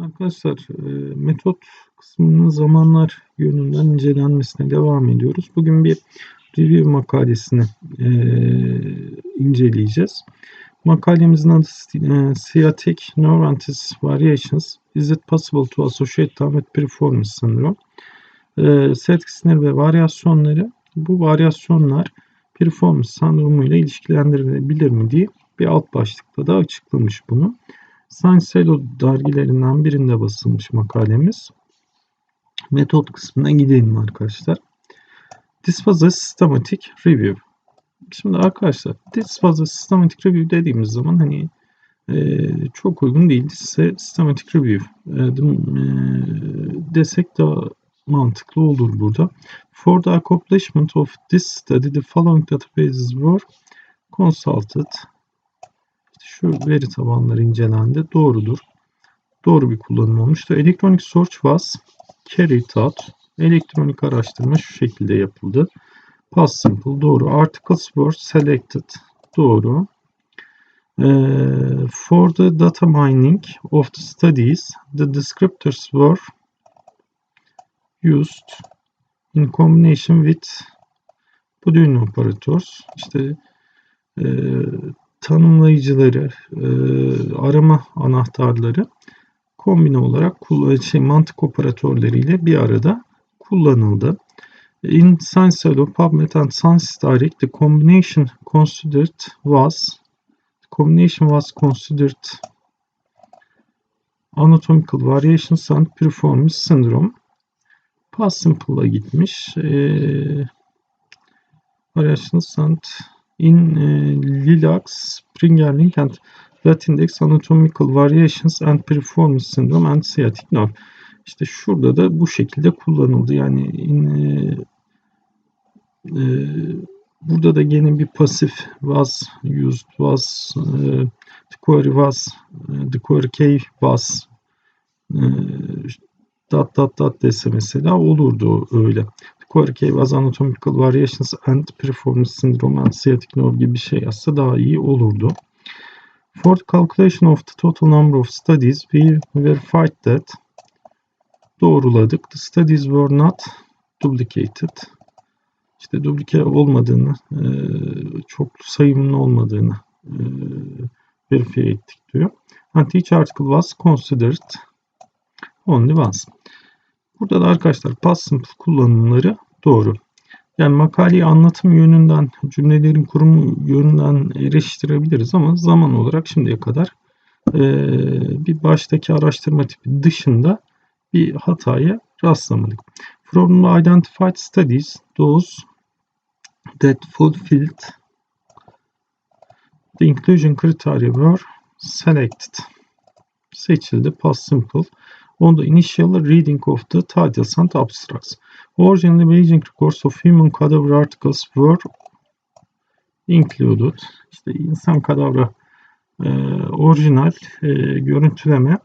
Arkadaşlar e, metot kısmının zamanlar yönünden incelenmesine devam ediyoruz. Bugün bir review makalesini e, inceleyeceğiz. Makalemizin adı e, Sciatic Nervantis Variations Is it possible to associate them with performance syndrome? E, sciatic sinir ve varyasyonları bu varyasyonlar performance sendromuyla ilişkilendirilebilir mi diye bir alt başlıkta da açıklamış bunu. Science Hello dergilerinden birinde basılmış makalemiz. Metot kısmına gidelim arkadaşlar. This was a systematic review. Şimdi arkadaşlar this was a systematic review dediğimiz zaman hani e, çok uygun değil. This is a systematic review e, e, desek daha mantıklı olur burada. For the accomplishment of this study the following databases were consulted şu veri tabanları incelendi. Doğrudur. Doğru bir kullanım olmuştu. Electronic search was carried out. Elektronik araştırma şu şekilde yapıldı. Past simple doğru. Articles were selected. Doğru. Uh, for the data mining of the studies, the descriptors were used in combination with Boolean operators. İşte e, tanımlayıcıları, e, arama anahtarları kombine olarak şey, mantık operatörleriyle bir arada kullanıldı. In Science PubMed and Science Direct, the combination considered was combination was considered anatomical variations and performance syndrome. Past Simple'a gitmiş. E, variations and In uh, Lilacs, Springerling and Latindex Anatomical Variations and Performance Syndrome and Sciatic Nerve. İşte şurada da bu şekilde kullanıldı. Yani in, e, e, burada da gene bir pasif was used was e, the query was e, the query key was e, dot dot dot dese mesela olurdu öyle. Query was anatomical variations and performance syndrome and sciatic nerve gibi bir şey yazsa daha iyi olurdu. For the calculation of the total number of studies, we verified that doğruladık. The studies were not duplicated. İşte duplike olmadığını, e, çok sayımın olmadığını e, verify ettik diyor. And each article was considered only once. Burada da arkadaşlar past simple kullanımları doğru. Yani makaleyi anlatım yönünden, cümlelerin kurumu yönünden eleştirebiliriz ama zaman olarak şimdiye kadar e, bir baştaki araştırma tipi dışında bir hataya rastlamadık. From identified studies, those that fulfilled the inclusion criteria were selected. Seçildi, past simple on the initial reading of the titles and abstracts. Originally Beijing records of human cadaver articles were included. İşte insan kadavra e, orijinal e, görüntüleme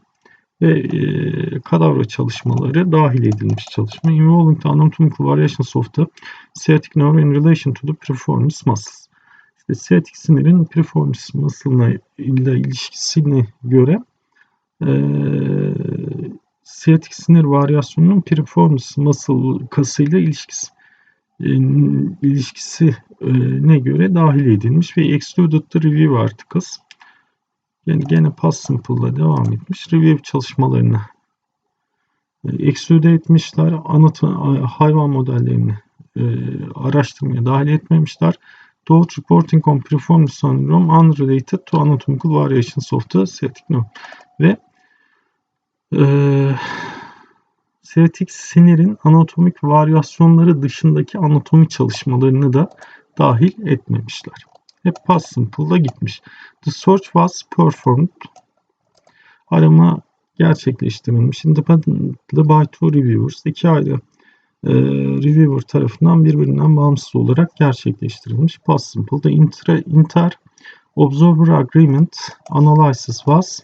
ve e, kadavra çalışmaları dahil edilmiş çalışma. Involving the anatomical variations of the sciatic nerve in relation to the performance muscles. İşte sciatic sinirin performance muscle'ına ile ilişkisine göre e, siyatik sinir varyasyonunun piriformis muscle kasıyla ilişkisi e, ilişkisi e, ne göre dahil edilmiş ve excluded the review articles yani gene past simple devam etmiş review çalışmalarını e, exclude etmişler anıt hayvan modellerini araştırmaya dahil etmemişler. Those reporting on performance syndrome unrelated to anatomical variations of the sciatic nerve ve e, siyatik sinirin anatomik varyasyonları dışındaki anatomi çalışmalarını da dahil etmemişler. Hep past simple'da gitmiş. The search was performed. Arama gerçekleştirilmiş. Independently by two reviewers. İki ayrı e, reviewer tarafından birbirinden bağımsız olarak gerçekleştirilmiş. Past simple. The inter, inter observer agreement analysis was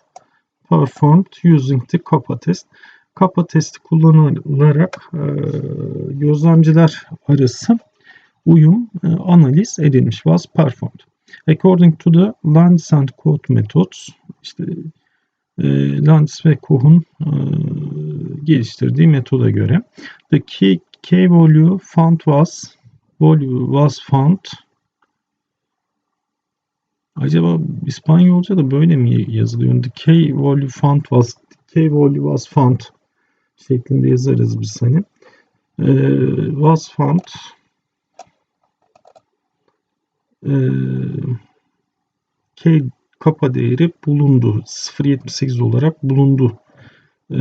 performed using the kappa test. Kappa testi kullanılarak e, gözlemciler arası uyum e, analiz edilmiş. Was performed. According to the land and code methods işte e, Landis ve Koh'un e, geliştirdiği metoda göre. The key, key value found was value was found Acaba İspanyolca da böyle mi yazılıyor? Key value found was key value was found şeklinde yazarız biz hani. Ee, was found ee, key kapa değeri bulundu. 0.78 olarak bulundu. Ee,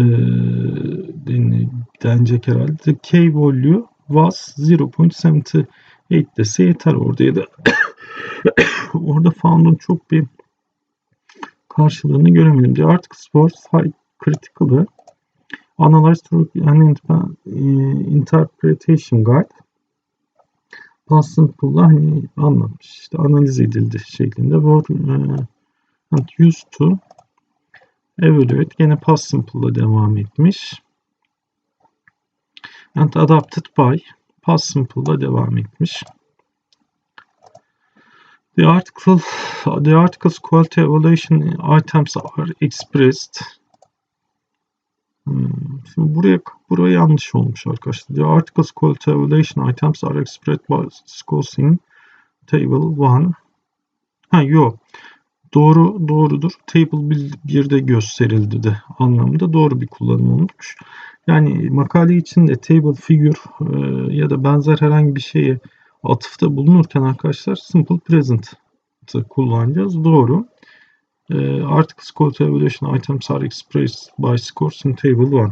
denecek herhalde. Key value was 0.78 dese yeter orada ya da orada found'un çok bir karşılığını göremedim. Article was high critically analyzed through an interpretation guide. Past Simple'la hani anlatmış. İşte analiz edildi şeklinde. Were and used to evaluate. Gene past Simple'la devam etmiş. And adapted by past Simple'la devam etmiş. The article, the article's quality evaluation items are expressed. Hmm, Şimdi buraya buraya yanlış olmuş arkadaşlar. The article's quality evaluation items are expressed by scores in table 1. Ha yok. Doğru doğrudur. Table 1'de gösterildi de anlamında doğru bir kullanım olmuş. Yani makale içinde table figure e, ya da benzer herhangi bir şeye atıfta bulunurken arkadaşlar simple present kullanacağız. Doğru. E, articles quality evaluation items are expressed by scores in table 1.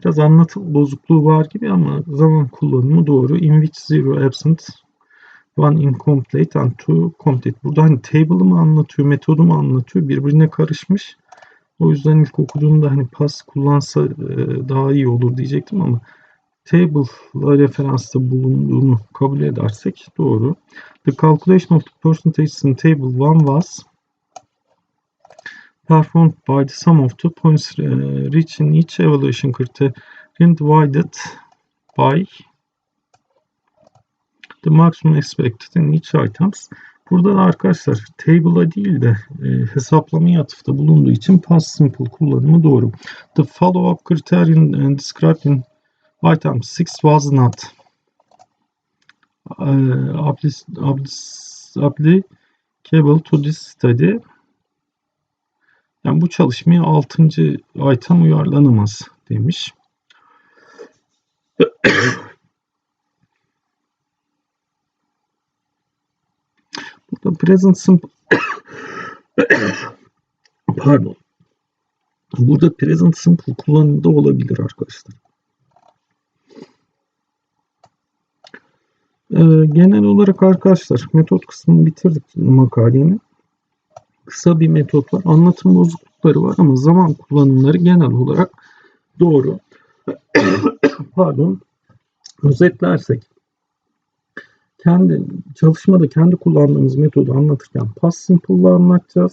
Biraz anlatım bozukluğu var gibi ama zaman kullanımı doğru. In which zero absent, one incomplete and two complete. Burada hani table'ı mı anlatıyor, metodu mu anlatıyor birbirine karışmış. O yüzden ilk okuduğumda hani pas kullansa e, daha iyi olur diyecektim ama table'la referansta bulunduğunu kabul edersek doğru. The calculation of the percentages in table 1 was performed by the sum of the points uh, reached in each evaluation criterion divided by the maximum expected in each items. Burada da arkadaşlar table'a değil de e, hesaplamaya atıfta bulunduğu için past simple kullanımı doğru. The follow-up criterion described in item 6 was not uh, applicable to this study. Yani bu çalışmaya 6. item uyarlanamaz demiş. Burada present simple pardon. Burada present simple kullanımda olabilir arkadaşlar. Ee, genel olarak arkadaşlar metot kısmını bitirdik makalenin. Kısa bir metot var. Anlatım bozuklukları var ama zaman kullanımları genel olarak doğru. Pardon. Özetlersek kendi çalışmada kendi kullandığımız metodu anlatırken past simple'la anlatacağız.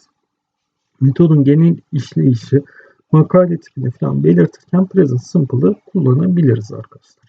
Metodun genel işleyişi, makale tipini falan belirtirken present simple'ı kullanabiliriz arkadaşlar.